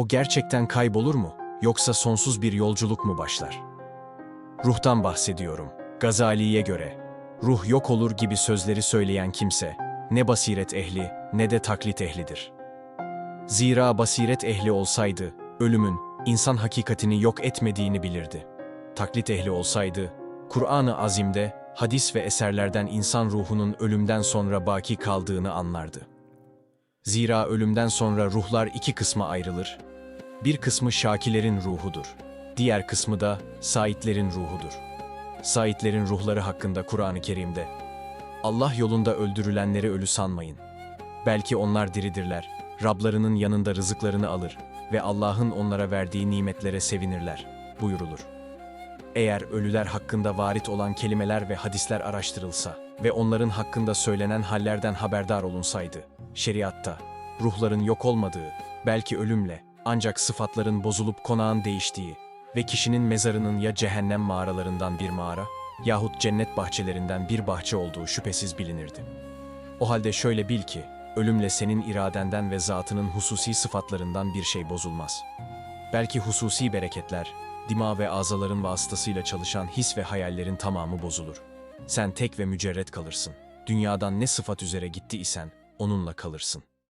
O gerçekten kaybolur mu? Yoksa sonsuz bir yolculuk mu başlar? Ruhtan bahsediyorum. Gazali'ye göre, ruh yok olur gibi sözleri söyleyen kimse, ne basiret ehli ne de taklit ehlidir. Zira basiret ehli olsaydı, ölümün, insan hakikatini yok etmediğini bilirdi. Taklit ehli olsaydı, Kur'an-ı Azim'de, hadis ve eserlerden insan ruhunun ölümden sonra baki kaldığını anlardı. Zira ölümden sonra ruhlar iki kısma ayrılır. Bir kısmı şakilerin ruhudur. Diğer kısmı da saitlerin ruhudur. Saitlerin ruhları hakkında Kur'an-ı Kerim'de Allah yolunda öldürülenleri ölü sanmayın. Belki onlar diridirler, Rablarının yanında rızıklarını alır ve Allah'ın onlara verdiği nimetlere sevinirler buyurulur. Eğer ölüler hakkında varit olan kelimeler ve hadisler araştırılsa ve onların hakkında söylenen hallerden haberdar olunsaydı, şeriatta ruhların yok olmadığı, belki ölümle ancak sıfatların bozulup konağın değiştiği ve kişinin mezarının ya cehennem mağaralarından bir mağara yahut cennet bahçelerinden bir bahçe olduğu şüphesiz bilinirdi. O halde şöyle bil ki, ölümle senin iradenden ve zatının hususi sıfatlarından bir şey bozulmaz. Belki hususi bereketler, dima ve azaların vasıtasıyla çalışan his ve hayallerin tamamı bozulur. Sen tek ve mücerret kalırsın. Dünyadan ne sıfat üzere gitti isen, onunla kalırsın.